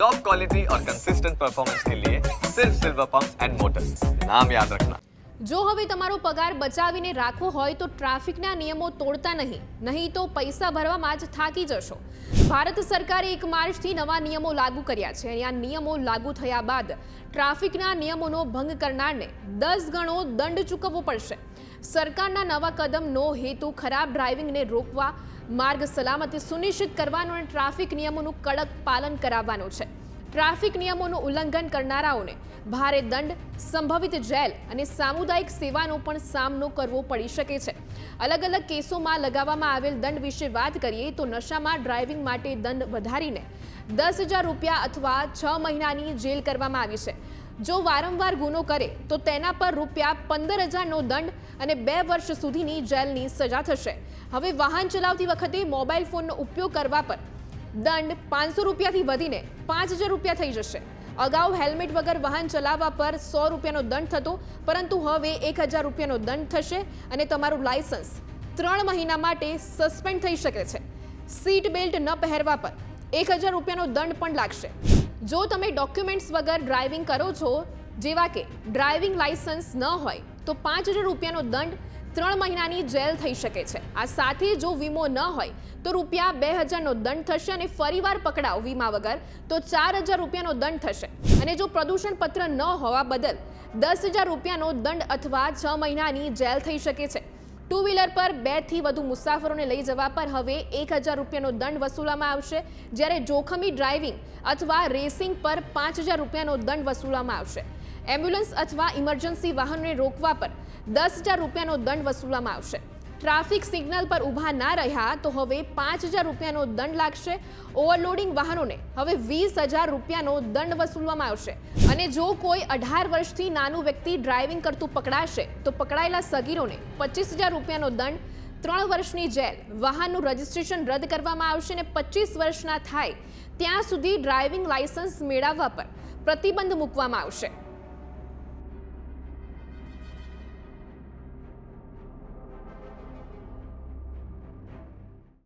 Top quality और consistent performance के लिए सिर्फ सिल्वर पंप एंड मोटर्स नाम याद रखना જો હવે તમારો પગાર બચાવીને રાખવો હોય તો ટ્રાફિકના નિયમો તોડતા નહીં નહીં તો પૈસા ભરવામાં જ થાકી જશો ભારત સરકારે એક માર્ચથી નવા નિયમો લાગુ કર્યા છે અને આ નિયમો લાગુ થયા બાદ ટ્રાફિકના નિયમોનો ભંગ કરનારને દસ ગણો દંડ ચૂકવવો પડશે સરકારના નવા કદમનો હેતુ ખરાબ ડ્રાઇવિંગને રોકવા માર્ગ સલામતી સુનિશ્ચિત કરવાનો અને ટ્રાફિક નિયમોનું કડક પાલન કરાવવાનું છે. ટ્રાફિક નિયમોનું ઉલ્લંઘન કરનારાઓને ભારે દંડ, સંભવિત જેલ અને સામુદાયિક સેવાનો પણ સામનો કરવો પડી શકે છે. અલગ અલગ કેસોમાં લગાવવામાં આવેલ દંડ વિશે વાત કરીએ તો નશામાં ડ્રાઇવિંગ માટે દંડ વધારીને દસ હજાર રૂપિયા અથવા છ મહિનાની જેલ કરવામાં આવી છે. જો વારંવાર ગુનો કરે, તો તેના પર રૂપિયા પંદર હજારનો દંડ અને બે વર્ષ સુધીની જેલની સજા થશે. હવે વાહન ચલાવતી વખતે મોબાઈલ ફોનનો ઉપયોગ કરવા પર દંડ પાંચસો રૂપિયાથી વધીને પાંચ હજાર રૂપિયા થઈ જશે. અગાઉ હેલ્મેટ વગર વાહન ચલાવવા પર સો રૂપિયાનો દંડ થતો, પરંતુ હવે એક હજાર રૂપિયાનો દંડ થશે અને તમારું લાયસન્સ ત્રણ મહિના માટે સસ્પેન્ડ થઈ શકે છે. સીટ બેલ્ટ ન પહેરવા પર એક હજાર રૂપિયાનો દંડ પણ લાગશે. જો તમે ડોક્યુમેન્ટ્સ વગર ડ્રાઇવિંગ કરો છો, જેવા કે ડ્રાઇવિંગ લાયસન્સ ન હોય, તો પાંચ હજાર રૂપિયાનો દંડ ત્રણ મહિનાની જેલ થઈ શકે છે. આ સાથે જો વીમો ન હોય, તો રૂપિયા બે હજારનો દંડ થશે અને ફરીવાર પકડાવ વીમા વગર, તો ચાર હજાર રૂપિયાનો દંડ થશે. અને જો પ્રદૂષણ પત્ર ન હોવા બદલ દસ હજાર રૂપિયાનો દંડ અથવા છ મહિનાની જેલ થઈ શકે છે. ટુ વ્હીલર પર બેથી વધુ મુસાફરોને લઈ જવા પર હવે એક હજાર રૂપિયાનો દંડ વસૂલવામાં આવશે. જ્યારે જોખમી ડ્રાઇવિંગ અથવા રેસિંગ પર પાંચ હજાર રૂપિયાનો દંડ વસૂલવામાં આવશે. એમ્બ્યુલન્સ અથવા ઇમરજન્સી વાહનને રોકવા પર દસ હજાર રૂપિયાનો દંડ વસૂલવામાં આવશે. ટ્રાફિક સિગ્નલ પર ઊભા ના રહ્યા તો હવે પાંચ હજાર રૂપિયાનો દંડ લાગશે. ઓવરલોડિંગ વાહનોને હવે વીસ હજાર રૂપિયાનો દંડ વસૂલવામાં આવશે. અને જો કોઈ અઢાર વર્ષથી નાનું વ્યક્તિ ડ્રાઇવિંગ કરતું પકડાશે, તો પકડાયેલા સગીરોને પચીસ હજાર રૂપિયાનો દંડ, ત્રણ વર્ષની જેલ, વાહનનું રજિસ્ટ્રેશન રદ કરવામાં આવશે અને પચીસ વર્ષના થાય, ત્યાં સુધી ડ્રાઇવિંગ લાયસન્સ મેળવવા પર પ્રતિબંધ મૂકવામાં આવશે.